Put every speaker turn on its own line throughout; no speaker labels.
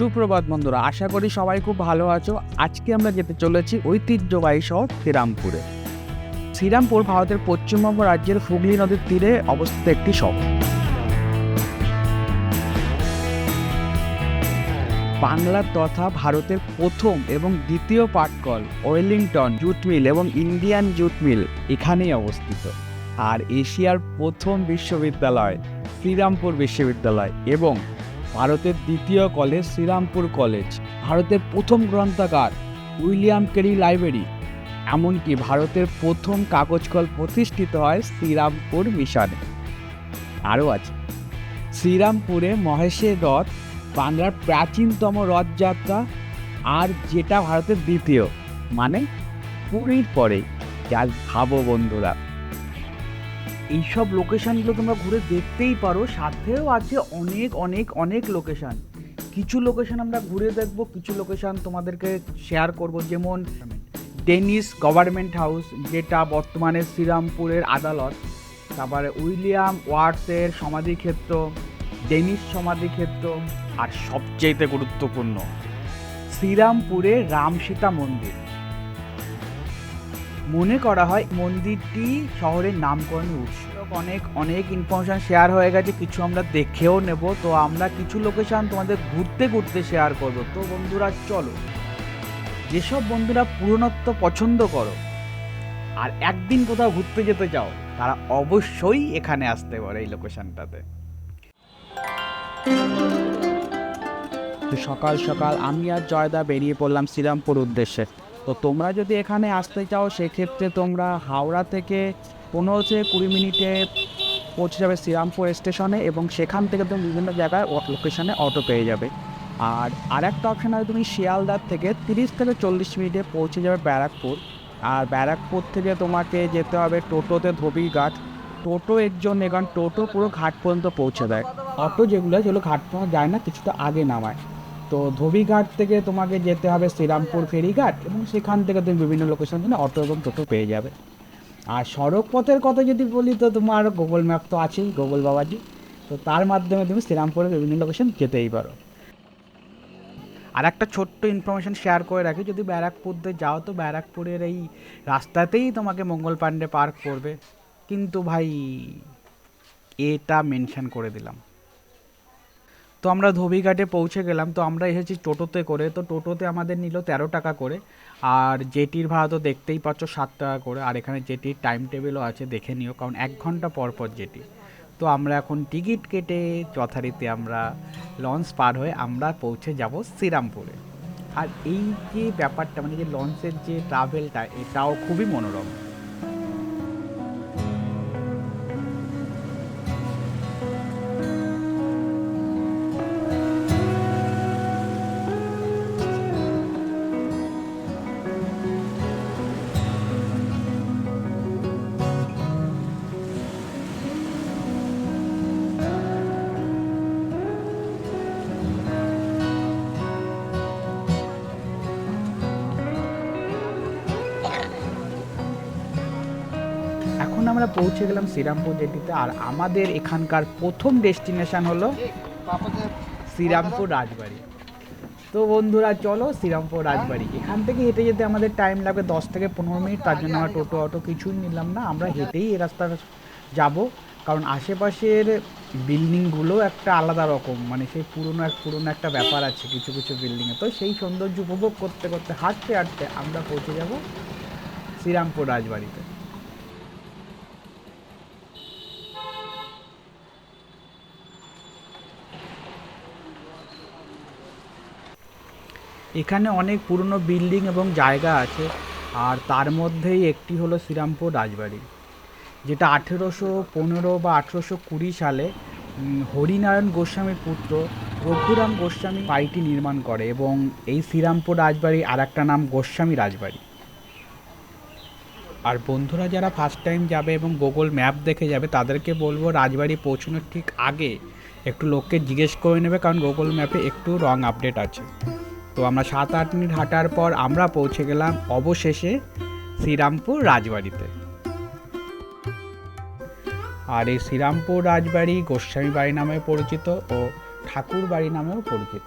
সুপ্রভাত বন্ধুরা, আশা করি সবাই খুব ভালো আছো। আজকে আমরা যেতে চলেছি ঐতিহ্যবাহী শহর শ্রীরামপুরে। শ্রীরামপুর ভারতের পশ্চিমবঙ্গ রাজ্যের হুগলি নদীর তীরে অবস্থিত একটি শহর। বাংলার তথা ভারতের প্রথম এবং দ্বিতীয় পাটকল, ওয়েলিংটন জুট মিল এবং ইন্ডিয়ান জুট মিল এখানেই অবস্থিত। আর এশিয়ার প্রথম বিশ্ববিদ্যালয়, শ্রীরামপুর বিশ্ববিদ্যালয় এবং ভারতের দ্বিতীয় কলেজ শ্রীরামপুর কলেজ, ভারতের প্রথম গ্রন্থাগার, উইলিয়াম কেরি লাইব্রেরি। এমনকি ভারতের প্রথম কাগজ কল প্রতিষ্ঠিত হয় শ্রীরামপুর মিশনে। আরও আছে। শ্রীরামপুরে মহেশের রথ বাংলার প্রাচীনতম রথযাত্রা, আর যেটা ভারতের দ্বিতীয় মানে পুরীর পরে যা ভাবো বন্ধুরা। এইসব লোকেশানগুলো তোমরা ঘুরে দেখতেই পারো। সাথেও আছে অনেক অনেক অনেক লোকেশান। কিছু লোকেশান আমরা ঘুরে দেখব, কিছু লোকেশান তোমাদেরকে শেয়ার করব। যেমন ডেনিস গভর্নমেন্ট হাউস, যেটা বর্তমানে শ্রীরামপুরের আদালত। তারপরে উইলিয়াম ওয়ার্ডসের সমাধিক্ষেত্র ডেনিস সমাধিক্ষেত্র আর সবচেয়েতে গুরুত্বপূর্ণ, শ্রীরামপুরে রাম সীতা মন্দির। মনে করা হয় মন্দিরটি শহরের নামকরণের উৎস অনেক অনেক ইনফরমেশন শেয়ার হয়ে গেছে, কিছু আমরা দেখেও নেব। তো আমরা কিছু লোকেশন তোমাদের ঘুরতে ঘুরতে শেয়ার করব। তো বন্ধুরা, চলো। যেসব বন্ধুরা পুরনত্ব পছন্দ করো আর একদিন কোথাও ঘুরতে যেতে চাও, তারা অবশ্যই এখানে আসতে পারে এই লোকেশনটাতে সকাল সকাল আমি আর জয়দা বেরিয়ে পড়লাম শ্রীরামপুর উদ্দেশ্যে। তো তোমরা যদি এখানে আসতে চাও, সেক্ষেত্রে তোমরা হাওড়া থেকে পনেরো থেকে কুড়ি মিনিটে পৌঁছে যাবে শ্রীরামপুর স্টেশনে এবং সেখান থেকে তুমি বিভিন্ন জায়গায় লোকেশনে অটো পেয়ে যাবে। আর আরেকটা অপশান আছে, তুমি শিয়ালদার থেকে তিরিশ থেকে চল্লিশ মিনিটে পৌঁছে যাবে ব্যারাকপুর। আর ব্যারাকপুর থেকে তোমাকে যেতে হবে টোটোতে ধোবিঘাট। টোটো এর জন্য কারণ টোটো পুরো ঘাট পর্যন্ত পৌঁছে দেয়। অটো যেগুলো সেগুলো ঘাট পর্যন্ত যায় না, কিছুটা আগে নামায়। তো ধোবিঘাট থেকে তোমাকে যেতে হবে শ্রীরামপুর ফেরিঘাট এবং সেখান থেকে তুমি বিভিন্ন লোকেশনের জন্য অটো এবং টোটো পেয়ে যাবে। আর সড়ক পথের কথা যদি বলি তো তোমার গুগল ম্যাপ তো আছেই গুগল বাবাজি। তো তার মাধ্যমে তুমি শ্রীরামপুরের বিভিন্ন লোকেশন যেতেই পারো। আর একটা ছোট্ট ইনফরমেশন শেয়ার করে রাখি, যদি ব্যারাকপুর দিয়ে যাও তো ব্যারাকপুরের এই রাস্তাতেই তোমাকে মঙ্গল পাণ্ডে পার্ক পড়বে কিন্তু ভাই, এটা মেনশন করে দিলাম। তো আমরা ধোবিঘাটে পৌঁছে গেলাম, তো আমরা এসেছি টোটোতে করে, তো টোটোতে আমাদের নিল তেরো টাকা করে, আর জেটির ভাড়া তো দেখতেই পাচ্ছ সাত টাকা করে, আর এখানে জেটির টাইম টেবিলও আছে, দেখে নিও, কারণ এক ঘণ্টা পর পর জেটি। তো আমরা এখন টিকিট কেটে যথারীতি আমরা লঞ্চ পার হয়ে আমরা পৌঁছে যাব শ্রীরামপুরে। আর এই যে ব্যাপারটা মানে যে লঞ্চের যে ট্রাভেলটা এটাও খুবই মনোরম। আমরা পৌঁছে গেলাম শ্রীরামপুর জেটিতে। আর আমাদের এখানকার প্রথম ডেস্টিনেশন হলো শ্রীরামপুর রাজবাড়ি। তো বন্ধুরা, চলো শ্রীরামপুর রাজবাড়ি। এখান থেকে হেঁটে যেতে আমাদের টাইম লাগবে দশ থেকে পনেরো মিনিট। তার জন্য আমরা টোটো, অটো কিছুই নিলাম না। আমরা হেঁটেই এই রাস্তা যাব। কারণ আশেপাশের বিল্ডিংগুলো একটা আলাদা রকম। মানে সেই পুরনো এক পুরনো একটা ব্যাপার আছে কিছু কিছু বিল্ডিংয়ে। তো সেই সৌন্দর্য উপভোগ করতে করতে, হাঁটতে হাঁটতে আমরা পৌঁছে যাব শ্রীরামপুর রাজবাড়িতে। এখানে অনেক পুরনো বিল্ডিং এবং জায়গা আছে, আর তার মধ্যেই একটি হলো শ্রীরামপুর রাজবাড়ি, যেটা আঠেরোশো পনেরো বা আঠেরোশো কুড়ি সালে হরিনারায়ণ গোস্বামীর পুত্র রঘুরাম গোস্বামী বাড়িটি নির্মাণ করে এবং এই শ্রীরামপুর রাজবাড়ি আর একটা নাম গোস্বামী রাজবাড়ি। আর বন্ধুরা যারা ফার্স্ট টাইম যাবে এবং গুগল ম্যাপ দেখে যাবে, তাদেরকে বলব রাজবাড়ি পৌঁছানোর ঠিক আগে একটু লোককে জিজ্ঞেস করে নেবে, কারণ গুগল ম্যাপে একটু রং আপডেট আছে। তো আমরা সাত আট মিনিট হাঁটার পর আমরা পৌঁছে গেলাম অবশেষে শ্রীরামপুর রাজবাড়িতে। আর এই শ্রীরামপুর রাজবাড়ি গোস্বামী বাড়ি নামে পরিচিত ও ঠাকুর বাড়ি নামেও পরিচিত।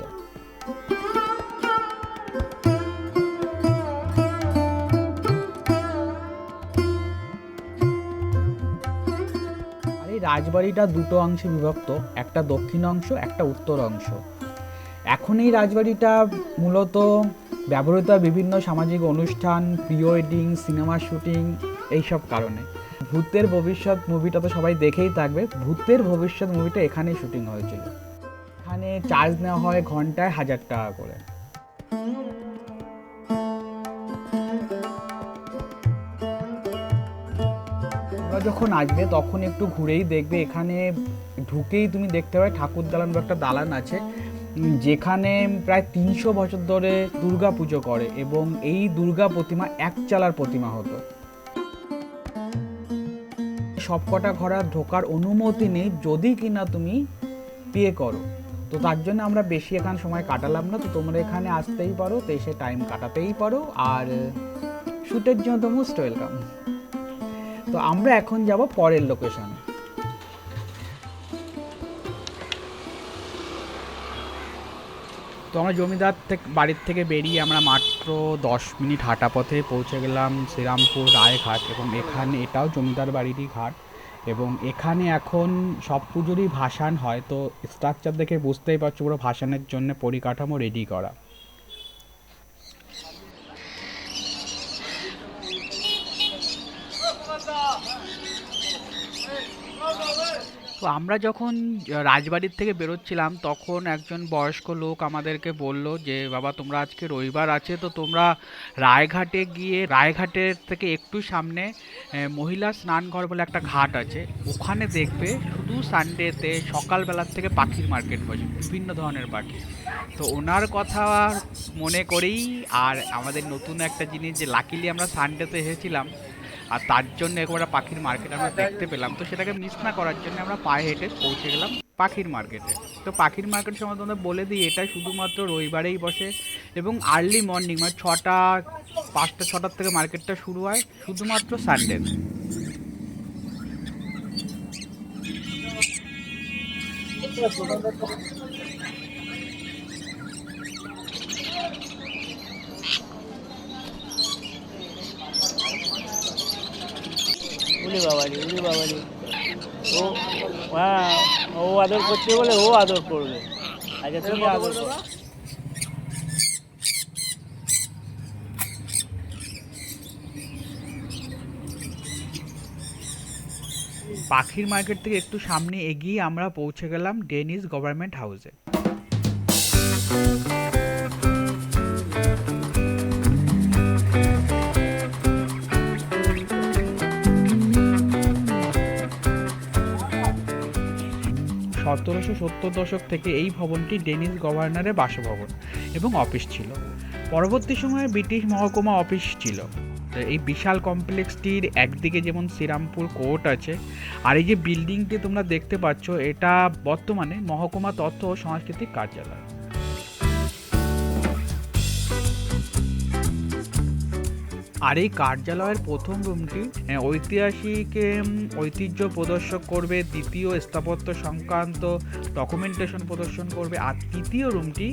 রাজবাড়িটা দুটো অংশে বিভক্ত, একটা দক্ষিণ অংশ, একটা উত্তর অংশ। এখন এই রাজবাড়িটা মূলত ব্যবহৃত বিভিন্ন সামাজিক অনুষ্ঠান প্রি ওয়েডিং সিনেমা শুটিং এইসব কারণে। ভূতের ভবিষ্যৎ মুভিটা তো সবাই দেখেই থাকবে। ভূতের ভবিষ্যৎ মুভিটা এখানেই শুটিং হয়েছিল। এখানে চার্জ নেওয়া হয় ঘন্টায় হাজার টাকা করে। যখন আসবে, তখন একটু ঘুরেই দেখবে। এখানে ঢুকেই তুমি দেখতে পাবে ঠাকুর দালান বা একটা দালান আছে। যেখানে প্রায় তিনশো বছর ধরে দুর্গা পুজো করে এবং এই দুর্গা প্রতিমা এক চালার প্রতিমা হতো। সবকটা ঘোড়া ঢোকার অনুমতি নেই, যদি কিনা তুমি বিয়ে করো। তো তার জন্য আমরা বেশি এখানে সময় কাটালাম না, তো তোমরা এখানে আসতেই পারো, তো এসে টাইম কাটাতেই পারো, আর শ্যুটের জন্য তো মোস্ট ওয়েলকাম তো আমরা এখন যাব পরের লোকেশনে তো আমরা জমিদার থেকে বাড়ির থেকে বেরিয়ে আমরা মাত্র দশ মিনিট হাঁটা পথে পৌঁছে গেলাম শ্রীরামপুর রায়ঘাট এবং এখানে এটাও জমিদার বাড়িরই ঘাট এবং এখানে এখন সব পুজোরই ভাসান হয়। তো স্ট্রাকচার দেখে বুঝতেই পারছ পুরো ভাসানের জন্য পরিকাঠামো রেডি করা। তো আমরা যখন রাজবাড়ির থেকে বেরোচ্ছিলাম, তখন একজন বয়স্ক লোক আমাদেরকে বলল যে, বাবা, তোমরা আজকে রবিবার আছে, তো তোমরা রায়ঘাটে গিয়ে, রায়ঘাটের থেকে একটু সামনে মহিলা স্নানঘর বলে একটা ঘাট আছে, ওখানে দেখবে শুধু সানডেতে সকালবেলার থেকে পাখির মার্কেট বসে, বিভিন্ন ধরনের পাখি। তো ওনার কথা মনে করেই, আর আমাদের নতুন একটা জিনিস যে লাকিলি আমরা সানডেতে এসেছিলাম আর তার জন্য একবার পাখির মার্কেট আমরা দেখতে পেলাম। তো সেটাকে মিস না করার জন্য আমরা পায়ে হেঁটে পৌঁছে গেলাম পাখির মার্কেটে তো পাখির মার্কেট সম্বন্ধে তোমাদের বলে দিই এটা শুধুমাত্র রবিবারেই বসে এবং আর্লি মর্নিং মানে ছটা, পাঁচটা, ছটার থেকে মার্কেটটা শুরু হয় শুধুমাত্র সানডে
উলি বাবারি উলি বাবারি। ও হ্যাঁ ও আদর করছে বলে ও আদর করবে। আচ্ছা তুমি আদর করো
পাখির মার্কেট থেকে একটু সামনে এগিয়ে আমরা পৌঁছে গেলাম ডেনিস গভর্নমেন্ট হাউসে। সতেরোশো সত্তর দশক থেকে এই ভবনটি ডেনিস গভর্নরের বাসভবন এবং অফিস ছিল। পরবর্তী সময়ে ব্রিটিশ মহকুমা অফিস ছিল। এই বিশাল কমপ্লেক্সটির একদিকে যেমন শ্রীরামপুর কোর্ট আছে, আর এই যে বিল্ডিংটি তোমরা দেখতে পাচ্ছ, এটা বর্তমানে মহকুমা তথ্য ও সাংস্কৃতিক কার্যালয়। আর এই কার্যালয়ের প্রথম রুমটি ঐতিহাসিক ঐতিহ্য প্রদর্শন করবে, দ্বিতীয় স্থাপত্য সংক্রান্ত ডকুমেন্টেশন প্রদর্শন করবে, আর তৃতীয় রুমটি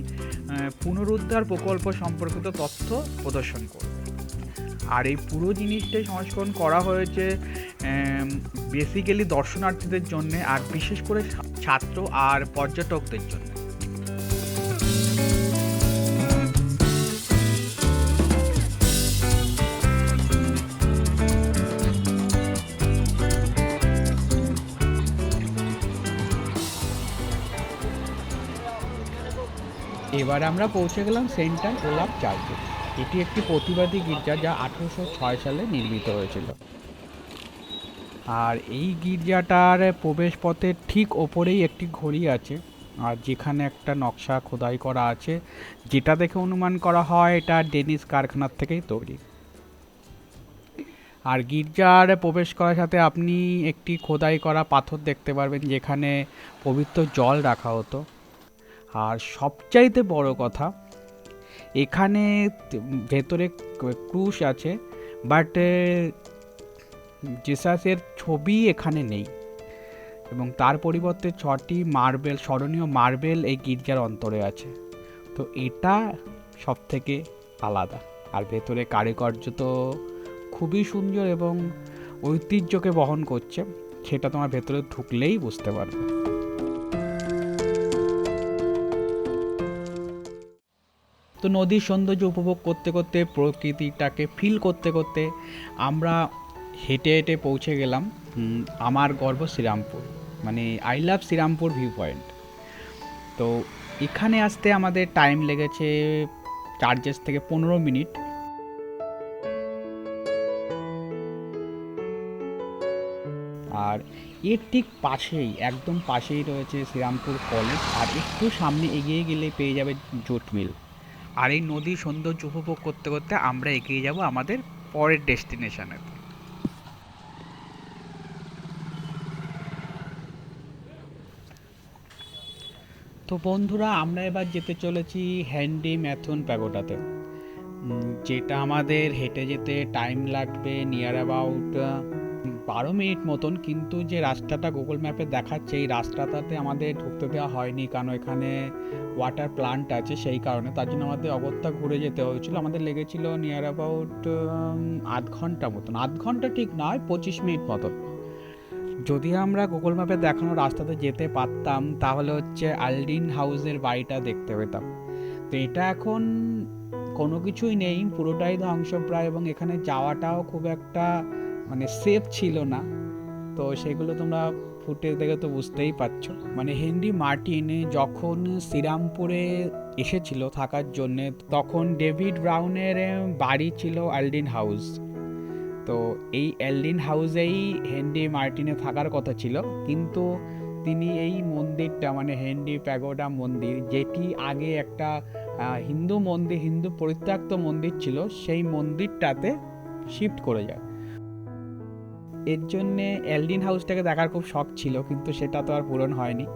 পুনরুদ্ধার প্রকল্প সম্পর্কিত তথ্য প্রদর্শন করবে। আর এই পুরো জিনিসটাই সংস্করণ করা হয়েছে বেসিক্যালি দর্শনার্থীদের জন্য, আর বিশেষ করে ছাত্র আর পর্যটকদের জন্য। এবার আমরা পৌঁছে গেলাম সেন্টার ওলাপ চার্চে। এটি একটি প্রতিবাদী গির্জা যা আঠেরোশো ছয় সালে নির্মিত হয়েছিল। আর এই গির্জাটার প্রবেশপথের ঠিক ওপরেই একটি ঘড়ি আছে, আর যেখানে একটা নকশা খোদাই করা আছে, যেটা দেখে অনুমান করা হয় এটা ডেনিস কারখানার থেকেই তৈরি। আর গির্জার প্রবেশ করার সাথে আপনি একটি খোদাই করা পাথর দেখতে পারবেন, যেখানে পবিত্র জল রাখা হতো। আর সবচাইতে বড় কথা, এখানে ভেতরে ক্রুশ আছে বাট জেসাসের ছবি এখানে নেই। এবং তার পরিবর্তে ছটি মার্বেল, স্মরণীয় মার্বেল এই গির্জার অন্তরে আছে। তো এটা সব থেকে আলাদা। আর ভেতরে কারুকার্য তো খুবই সুন্দর এবং ঐতিহ্যকে বহন করছে, সেটা তোমার ভেতরে ঢুকলেই বুঝতে পারবে। তো নদীর সৌন্দর্য উপভোগ করতে করতে, প্রকৃতিটাকে ফিল করতে করতে আমরা হেঁটে হেঁটে পৌঁছে গেলাম আমার গর্ব শ্রীরামপুর মানে I love Srirampur view point তো এখানে আসতে আমাদের টাইম লেগেছে চার্জেস থেকে পনেরো মিনিট। আর এর ঠিক পাশেই, একদম পাশেই রয়েছে শ্রীরামপুর কলেজ আর একটু সামনে এগিয়ে গেলে পেয়ে যাবে জোট মিল আর এই নদীর সৌন্দর্য উপভোগ করতে করতে আমরা এগিয়ে যাব আমাদের পরের ডেস্টিনেশনে তো বন্ধুরা আমরা এবার যেতে চলেছি হ্যান্ডি ম্যাথন প্যাগোডাতে। উম, যেটা আমাদের হেঁটে যেতে টাইম লাগবে নিয়ার অ্যাবাউট বারো মিনিট মতন, কিন্তু যে রাস্তাটা গুগল ম্যাপে দেখাচ্ছে, এই রাস্তাটাতে আমাদের ঢুকতে দেওয়া হয়নি, কারণ এখানে ওয়াটার প্লান্ট আছে সেই কারণে। তার জন্য আমাদের অগত্যা ঘুরে যেতে হয়েছিল। আমাদের লেগেছিল নিয়ার অ্যাবাউট আধ ঘণ্টা মতন। আধ ঘণ্টা ঠিক নয়, পঁচিশ মিনিট মতন। যদি আমরা গুগল ম্যাপে দেখানো রাস্তাতে যেতে পারতাম, তাহলে হচ্ছে আলডিন হাউসের বাড়িটা দেখতে পেতাম। তো এটা এখন কোনো কিছুই নেই, পুরোটাই ধ্বংসপ্রায় এবং এখানে যাওয়াটাও খুব একটা মানে সেফ ছিল না। তো সেগুলো তোমরা ফুটেজ দেখে তো বুঝতেই পারছ। মানে হেনরি মার্টিন যখন শ্রীরামপুরে এসেছিল থাকার জন্যে, তখন ডেভিড ব্রাউনের বাড়ি ছিল আলডিন হাউস তো এই এলডিন হাউসেই হেনরি মার্টিনে থাকার কথা ছিল। কিন্তু তিনি এই মন্দিরটা মানে হেনরি প্যাগোডা মন্দির, যেটি আগে একটা হিন্দু মন্দির, হিন্দু পরিত্যক্ত মন্দির ছিল, সেই মন্দিরটাতে শিফট করে যায়। এর জন্যে এলডিন হাউসটাকে দেখার খুব শখ ছিল, কিন্তু সেটা তো আর পূরণ হয়নি।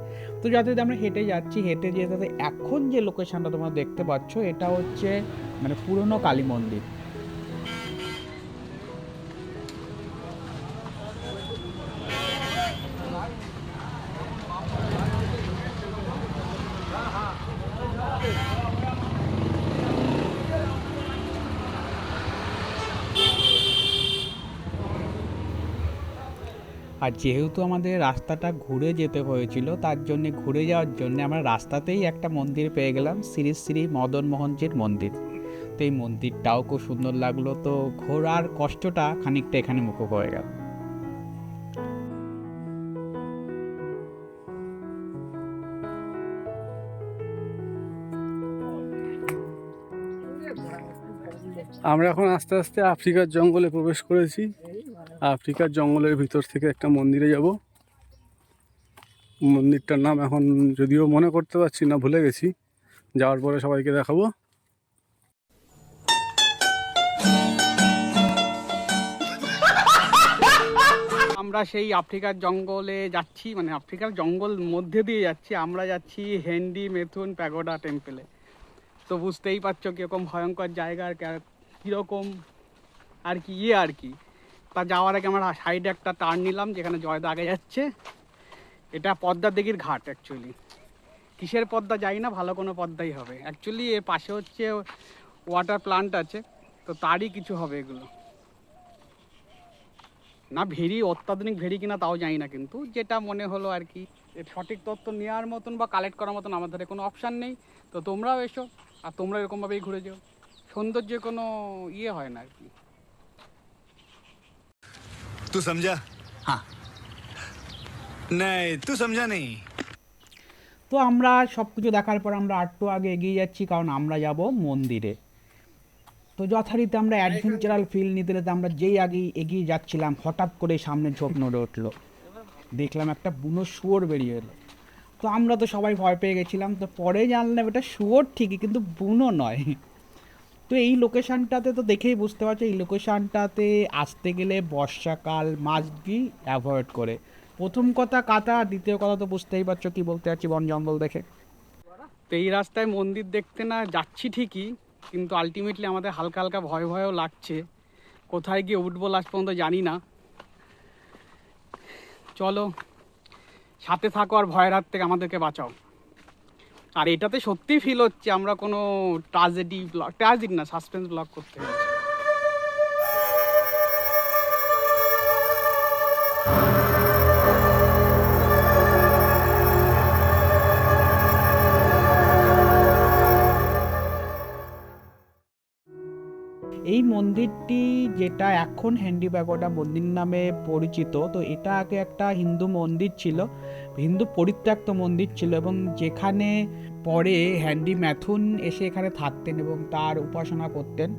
তো যাতে আমরা হেঁটে যাচ্ছি, হেঁটে যেতে এখন যে লোকেশানটা তোমরা দেখতে পাচ্ছ, এটা হচ্ছে মানে পুরনো কালী মন্দির। আর যেহেতু আমাদের রাস্তাটা ঘুরে যেতে হয়েছিল, তার জন্য ঘুরে যাওয়ার জন্য আমরা রাস্তাতেই একটা মন্দির পেয়ে গেলাম, শ্রী শ্রী মদন মোহনজির মন্দির। তো এই মন্দিরটাও খুব সুন্দর লাগল, তো ঘোরার কষ্টটা খানিকটা এখানে মুখো হয়ে গেল।
আমরা এখন আস্তে আস্তে আফ্রিকার জঙ্গলে প্রবেশ করেছি। আফ্রিকার জঙ্গলের ভিতর থেকে একটা মন্দিরে যাব। মন্দিরটার নাম এখন যদিও মনে করতে পারছি না, ভুলে গেছি। যাওয়ার পরে সবাইকে দেখাবো।
আমরা সেই আফ্রিকার জঙ্গলে যাচ্ছি মানে আফ্রিকার জঙ্গল মধ্যে দিয়ে যাচ্ছি। আমরা যাচ্ছি হেন্ডি মেথুন প্যাগোডা টেম্পেলে। তো বুঝতেই পারছ কীরকম ভয়ঙ্কর জায়গা, আর কীরকম, আর কি ইয়ে আর কি। তা যাওয়ার আগে আমরা সাইডে একটা টার্ন নিলাম, যেখানে জয়দা আগে যাচ্ছে। এটা পদ্মা দিঘির ঘাট অ্যাকচুয়ালি কিসের পদ্মা যাই না, ভালো কোনো পদ্মাই হবে। অ্যাকচুয়ালি এর পাশে হচ্ছে ওয়াটার প্লান্ট আছে, তো তারই কিছু হবে এগুলো। না, ভেরি অত্যাধুনিক ভেরি কিনা তাও জানি না কিন্তু, যেটা মনে হলো আর কি সঠিক তথ্য নেওয়ার মতন বা কালেক্ট করার মতন আমাদের কোনো অপশান নেই। তো তোমরাও এসো, আর তোমরা এরকমভাবেই ঘুরে যাও। সৌন্দর্যের কোনো ইয়ে হয় না আর কি।
तू समझा हाँ नहीं तू समझा नहीं
তো আমরা সব কিছু দেখার পর আমরা আটটু আগে এগিয়ে যাচ্ছি কারণ আমরা যাব মন্দিরে তো যথারীতি আমরা অ্যাডভেঞ্চারাল ফিল নিতে নিতে আমরা যেই আগে এগিয়ে যাচ্ছিলাম হঠাৎ করে সামনে ঝোপ নড়ে উঠলো দেখলাম একটা বুনো শুয়োর বেরিয়ে এলো তো আমরা তো সবাই ভয় পেয়ে গেছিলাম তো পরে জানলাম এটা শুয়োর ঠিকই কিন্তু বুনো নয় তো এই লোকেশানটাতে তো দেখেই বুঝতে পারছ, এই লোকেশানটাতে আসতে গেলে বর্ষাকাল মাস্ট অ্যাভয়েড করে। প্রথম কথা কাতা দ্বিতীয় কথা তো বুঝতেই পারছ কি বলতে চাচ্ছি বন জঙ্গল দেখে। তো এই রাস্তায় মন্দির দেখতে না যাচ্ছি ঠিকই, কিন্তু আলটিমেটলি আমাদের হালকা হালকা ভয় ভয়ও লাগছে। কোথায় গিয়ে উঠবো লাস্ট পর্যন্ত জানি না। চলো, সাথে থাকো আর ভয়ের হাত থেকে আমাদেরকে বাঁচাও।
আর এটাতে সত্যিই ফিল হচ্ছে আমরা কোনো ট্রাজেডি ব্লগ ট্রাজেডি না সাসপেন্স ব্লগ করতে
এই মন্দিরটি যেটা এখন হ্যান্ডি মন্দির নামে পরিচিত, তো এটা আগে একটা হিন্দু মন্দির ছিল। হিন্দু পরিত্যক্ত মন্দির ছিল এবং যেখানে পরে হ্যান্ডি ম্যাথুন এসে এখানে থাকতেন এবং তার উপাসনা করতেন।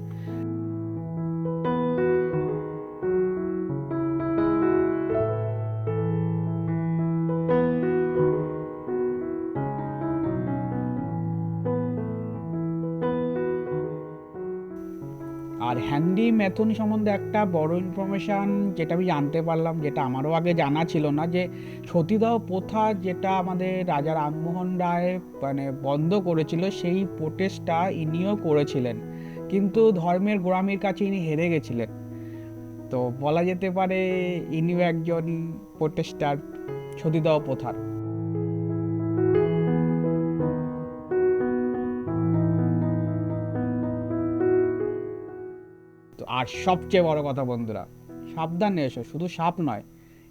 আর হ্যান্ডি ম্যাথুন সম্বন্ধে একটা বড় ইনফরমেশান যেটা আমি জানতে পারলাম, যেটা আমারও আগে জানা ছিল না, যে সতীদাহ প্রথা যেটা আমাদের রাজা রামমোহন রায় মানে বন্ধ করেছিল, সেই প্রোটেস্টটা ইনিও করেছিলেন। কিন্তু ধর্মের গোড়ামির কাছে ইনি হেরে গেছিলেন। তো বলা যেতে পারে ইনিও একজন প্রোটেস্টার সতীদাহ প্রথার। আর সবচেয়ে বড় কথা বন্ধুরা সাবধানে এসো শুধু সাপ নয়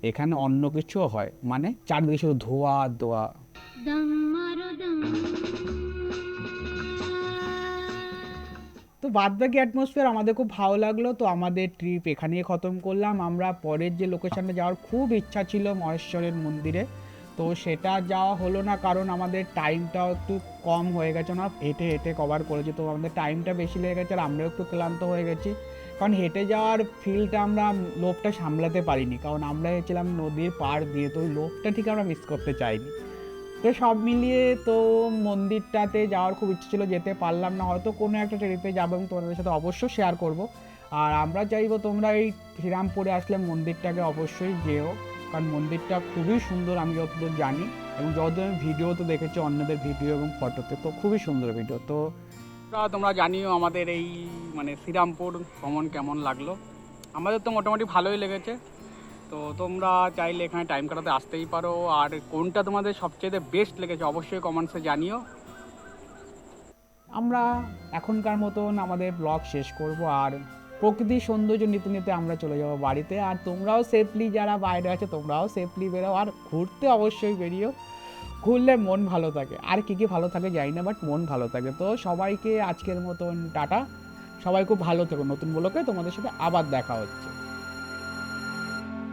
এখানে অন্য কিছুও হয় মানে চারদিকে শুধু ধোয়া ধোয়া। তো বাদ বাকি অ্যাটমসফিয়ার আমাদের খুব ভালো লাগল তো আমাদের ট্রিপ এখানেই খতম করলাম। আমরা পরের যে লোকেশনে যাওয়ার খুব ইচ্ছা ছিল মহেশ্বরের মন্দিরে তো সেটা যাওয়া হলো না, কারণ আমাদের টাইমটাও একটু কম হয়ে গেছে না। হেঁটে হেঁটে কভার করেছি তো আমাদের টাইমটা বেশি লেগে গেছে, আর আমরাও একটু ক্লান্ত হয়ে গেছি। কারণ হেঁটে যাওয়ার ফিলটা আমরা লোভটা সামলাতে পারিনি। কারণ আমরা গেছিলাম নদীর পাড় দিয়ে, তো ওই লোভটা ঠিক আমরা মিস করতে চাইনি। তো সব মিলিয়ে তো মন্দিরটাতে যাওয়ার খুব ইচ্ছে ছিল, যেতে পারলাম না। হয়তো কোনো একটা ট্রিপে যাব এবং তোমাদের সাথে অবশ্যই শেয়ার করব। আর আমরা চাইব তোমরা এই শ্রীরামপুরে আসলে মন্দিরটাকে অবশ্যই যেও। কারণ মন্দিরটা খুবই সুন্দর আমি যতদূর জানি। এবং যতদূর আমি ভিডিওতে দেখেছি অন্যদের ভিডিও এবং ফটোতে তো খুবই সুন্দর ভিডিও তো
তোমরা- তোমরা জানিও আমাদের এই মানে শ্রীরামপুর ভ্রমণ কেমন লাগল। আমাদের তো মোটামুটি ভালোই লেগেছে। তো তোমরা চাইলে এখানে টাইম কাটাতে আসতেই পারো। আর কোনটা তোমাদের সবচেয়ে বেস্ট লেগেছে অবশ্যই কমেন্টসে জানিও।
আমরা এখনকার মতন আমাদের ব্লগ শেষ করব। আর প্রকৃতির সৌন্দর্য নিতে নিতে আমরা চলে যাব বাড়িতে। আর তোমরাও সেফলি যারা বাইরে আছে, তোমরাও সেফলি বেরো আর ঘুরতে অবশ্যই বেরিয়েও। ঘুরলে মন ভালো থাকে। আর কী কী ভালো থাকে জানি না বাট মন ভালো থাকে। তো সবাইকে আজকের মতন টাটা। সবাই খুব ভালো থেকো। নতুন বলোকে তোমাদের সাথে আবার দেখা হচ্ছে।